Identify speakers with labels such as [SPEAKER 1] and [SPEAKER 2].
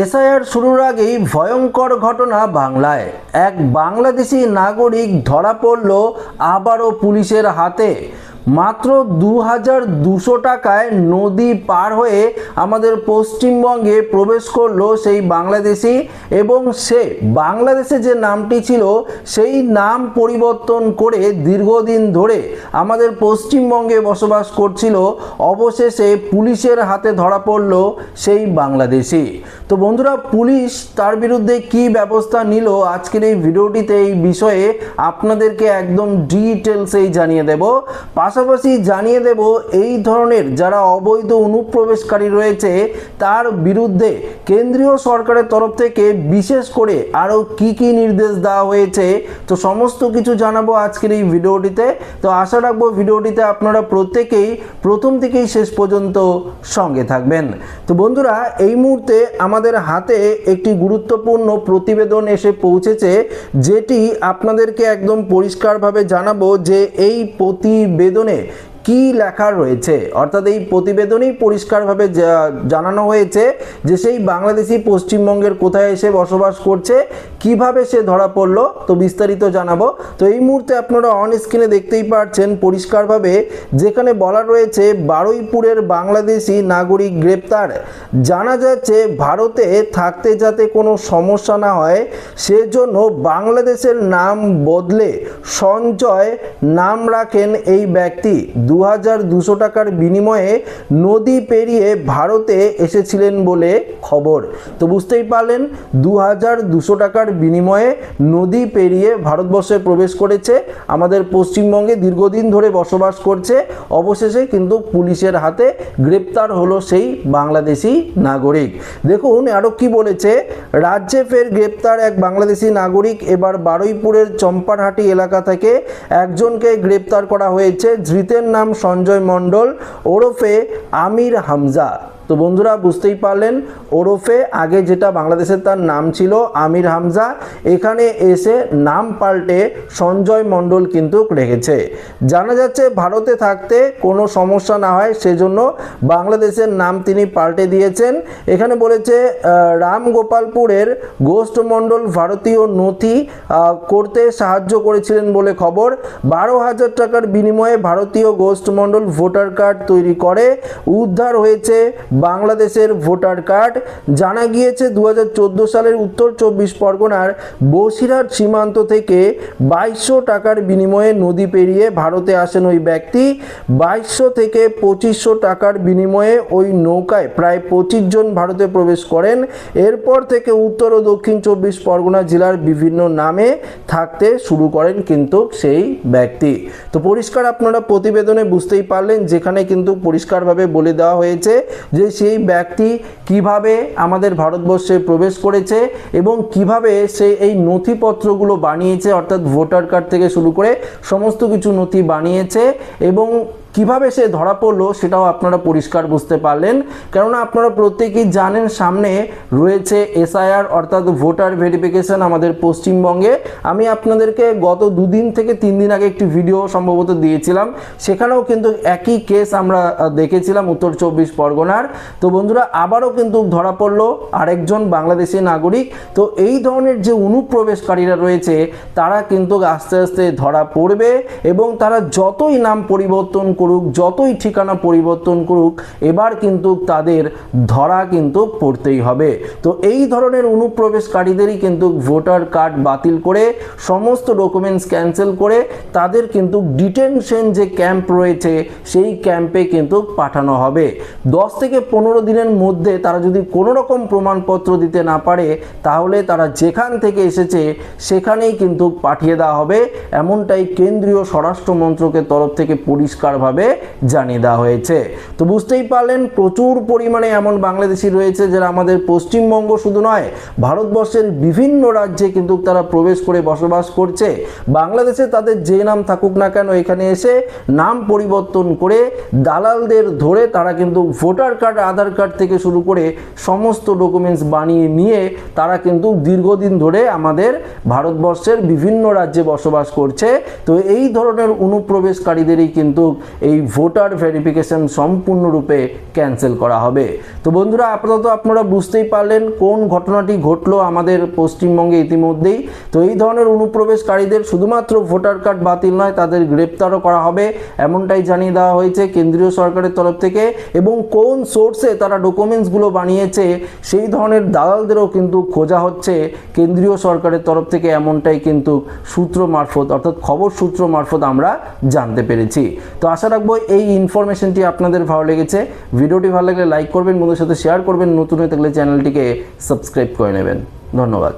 [SPEAKER 1] SIR শুরুর আগেই ভয়ঙ্কর ঘটনা বাংলায়। এক বাংলাদেশি নাগরিক ধরা পড়ল আবারও পুলিশের হাতে। মাত্র দু হাজার দুশো টাকায় নদী পার হয়ে আমাদের পশ্চিমবঙ্গে প্রবেশ করল সেই বাংলাদেশি এবং সে বাংলাদেশে যে নামটি ছিল, সেই নাম পরিবর্তন করে দীর্ঘদিন ধরে আমাদের পশ্চিমবঙ্গে বসবাস করছিল। অবশেষে পুলিশের হাতে ধরা পড়ল সেই বাংলাদেশি। তো বন্ধুরা, পুলিশ তার বিরুদ্ধে কি ব্যবস্থা নিল? আজকের এই ভিডিওটিতে এই বিষয়ে আপনাদেরকে একদম ডিটেলসেই জানিয়ে দেব। পাশাপাশি জানিয়ে দেব, এই ধরনের যারা অবৈধ অনুপ্রবেশকারী রয়েছে, তার বিরুদ্ধে কেন্দ্রীয় সরকারের তরফ থেকে বিশেষ করে আরও কি কি নির্দেশ দেওয়া হয়েছে, তো সমস্ত কিছু জানাব আজকের এই ভিডিওটিতে। তো আশা রাখব ভিডিওটিতে আপনারা প্রত্যেকেই প্রথম থেকেই শেষ পর্যন্ত সঙ্গে থাকবেন। তো বন্ধুরা, এই মুহূর্তে আমাদের হাতে একটি গুরুত্বপূর্ণ প্রতিবেদন এসে পৌঁছেছে, যেটি আপনাদেরকে একদম পরিষ্কারভাবে জানাব যে এই প্রতিবেদনে ખેડૂતોને কি লেখা রয়েছে? অর্থাৎ এই প্রতিবেদনেই পরিষ্কারভাবে জানানো হয়েছে যে সেই বাংলাদেশি পশ্চিমবঙ্গের কোথায় এসে বসবাস করছে, কীভাবে সে ধরা পড়ল, তো বিস্তারিত জানাব। তো এই মুহূর্তে আপনারা অন স্ক্রিনে দেখতেই পাচ্ছেন পরিষ্কারভাবে যেখানে বলা রয়েছে, বারুইপুরের বাংলাদেশি নাগরিক গ্রেপ্তার। জানা যাচ্ছে, ভারতে থাকতে যাতে কোনো সমস্যা না হয়, সেজন্য বাংলাদেশের নাম বদলে সঞ্চয় নাম রাখেন এই ব্যক্তি। দু হাজার দুশো টাকার বিনিময়ে নদী পেরিয়ে ভারতে এসেছিলেন বলে খবর। তো বুঝতেই পারলেন দু হাজার দুশো টাকার বিনিময়ে নদী পেরিয়ে ভারতবর্ষে প্রবেশ করেছে। আমাদের পশ্চিমবঙ্গে দীর্ঘদিন ধরে বসবাস করছে। অবশেষে কিন্তু পুলিশের হাতে গ্রেপ্তার হলো সেই বাংলাদেশি নাগরিক। দেখুন আরও কি বলেছে, রাজ্যে ফের গ্রেপ্তার এক বাংলাদেশি নাগরিক। এবার বারুইপুরের চম্পারহাটি এলাকা থেকে একজনকে গ্রেপ্তার করা হয়েছে। ধৃতের নাম সঞ্জয় মণ্ডল ওরফে আমির হামজা। তো বন্ধুরা, বুঝতেই পারলেন, ওরফে আগে যেটা বাংলাদেশের তার নাম ছিল আমির হামজা, এখানে এসে নাম পাল্টে সঞ্জয় মণ্ডল কিন্তু রেখেছে। জানা যাচ্ছে ভারতে থাকতে কোনো সমস্যা না হয়, সেজন্য বাংলাদেশের নাম তিনি পাল্টে দিয়েছেন। এখানে বলেছে রামগোপালপুরের গোষ্ঠ মণ্ডল ভারতীয় নথি করতে সাহায্য করেছিলেন বলে খবর। বারো হাজার টাকার বিনিময়ে ভারতীয় গোষ্ঠ মণ্ডল ভোটার কার্ড তৈরি করে। উদ্ধার হয়েছে বাংলাদেশের ভোটার কার্ড। জানা গিয়েছে দু হাজার চোদ্দ সালের উত্তর চব্বিশ পরগনার বসিরহাট সীমান্ত থেকে বাইশশো টাকার বিনিময়ে নদী পেরিয়ে ভারতে আসেন ওই ব্যক্তি। বাইশশো থেকে পঁচিশশো টাকার বিনিময়ে ওই নৌকায় প্রায় পঁচিশ জন ভারতে প্রবেশ করেন। এরপর থেকে উত্তর ও দক্ষিণ চব্বিশ পরগনা জেলার বিভিন্ন নামে থাকতে শুরু করেন কিন্তু সেই ব্যক্তি। তো পরিষ্কার আপনারা প্রতিবেদনে বুঝতেই পারলেন, যেখানে কিন্তু পরিষ্কারভাবে বলে দেওয়া হয়েছে যে সেই ব্যক্তি কীভাবে আমাদের ভারতবর্ষে প্রবেশ করেছে এবং কীভাবে সে এই নথিপত্রগুলো বানিয়েছে, অর্থাৎ ভোটার কার্ড থেকে শুরু করে সমস্ত কিছু নথি বানিয়েছে এবং কীভাবে সে ধরা পড়ল সেটাও আপনারা পরিষ্কার বুঝতে পারলেন। কেননা আপনারা প্রত্যেকেই জানেন সামনে রয়েছে এসআইআর অর্থাৎ ভোটার ভেরিফিকেশন আমাদের পশ্চিমবঙ্গে। আমি আপনাদেরকে গত দুদিন থেকে তিন দিন আগে একটি ভিডিও সম্ভবত দিয়েছিলাম। সেখানেও কিন্তু একই কেস আমরা দেখেছিলাম উত্তর চব্বিশ পরগনার। তো বন্ধুরা, আবারও কিন্তু ধরা পড়ল আরেকজন বাংলাদেশি নাগরিক। তো এই ধরনের যে অনুপ্রবেশকারীরা রয়েছে, তারা কিন্তু আস্তে আস্তে ধরা পড়বে এবং তারা যতই নাম পরিবর্তন করুক, যতই ঠিকানা পরিবর্তন করুক, এবার কিন্তু তাদের ধরা কিন্তু পড়তেই হবে। তো এই ধরনের অনুপ্রবেশকারীদেরই কিন্তু ভোটার কার্ড বাতিল করে, সমস্ত ডকুমেন্টস ক্যান্সেল করে, তাদের কিন্তু ডিটেনশন যে ক্যাম্প রয়েছে, সেই ক্যাম্পে কিন্তু পাঠানো হবে। দশ থেকে পনেরো দিনের মধ্যে তারা যদি কোনো রকম প্রমাণপত্র দিতে না পারে, তাহলে তারা যেখান থেকে এসেছে, সেখানেই কিন্তু পাঠিয়ে দেওয়া হবে। এমনটাই কেন্দ্রীয় স্বরাষ্ট্র মন্ত্রকের তরফ থেকে পরিষ্কারভাবে জানিয়ে দেওয়া হয়েছে। তো বুঝতেই পারলেন, প্রচুর পরিমাণে এমন বাংলাদেশি রয়েছে যারা আমাদের পশ্চিমবঙ্গ শুধু নয়, ভারতবর্ষের বিভিন্ন রাজ্যে কিন্তু তারা প্রবেশ করে বসবাস করছে। বাংলাদেশে তাদের যে নাম থাকুক না কেন, এখানে এসে নাম পরিবর্তন করে দালালদের ধরে তারা কিন্তু ভোটার কার্ড, আধার কার্ড থেকে শুরু করে সমস্ত ডকুমেন্টস বানিয়ে নিয়ে তারা কিন্তু দীর্ঘদিন ধরে আমাদের ভারতবর্ষের বিভিন্ন রাজ্যে বসবাস করছে। তো এই ধরনের অনুপ্রবেশকারীদেরই কিন্তু এই ভোটার ভেরিফিকেশন সম্পূর্ণরূপে ক্যান্সেল করা হবে। তো বন্ধুরা, আপাতত আপনারা বুঝতেই পারলেন কোন ঘটনাটি ঘটলো আমাদের পশ্চিমবঙ্গে ইতিমধ্যেই। তো এই ধরনের অনুপ্রবেশকারীদের শুধুমাত্র ভোটার কার্ড বাতিল নয়, তাদের গ্রেপ্তারও করা হবে, এমনটাই জানিয়ে দেওয়া হয়েছে কেন্দ্রীয় সরকারের তরফ থেকে। এবং কোন সোর্সে তারা ডকুমেন্টসগুলো বানিয়েছে, সেই ধরনের দালালদেরও কিন্তু খোঁজা হচ্ছে কেন্দ্রীয় সরকারের তরফ থেকে, এমনটাই কিন্তু সূত্র মারফত, অর্থাৎ খবর সূত্র মারফত আমরা জানতে পেরেছি। তো আশা রাখব। এই ইনফরমেশনটি আপনাদের ভালো লেগেছে। ভিডিওটি ভালো লাগলে লাইক করবেন, বন্ধুদের সাথে শেয়ার করবেন। নতুন হয়ে থাকলে চ্যানেলটিকে সাবস্ক্রাইব করে নেবেন। ধন্যবাদ।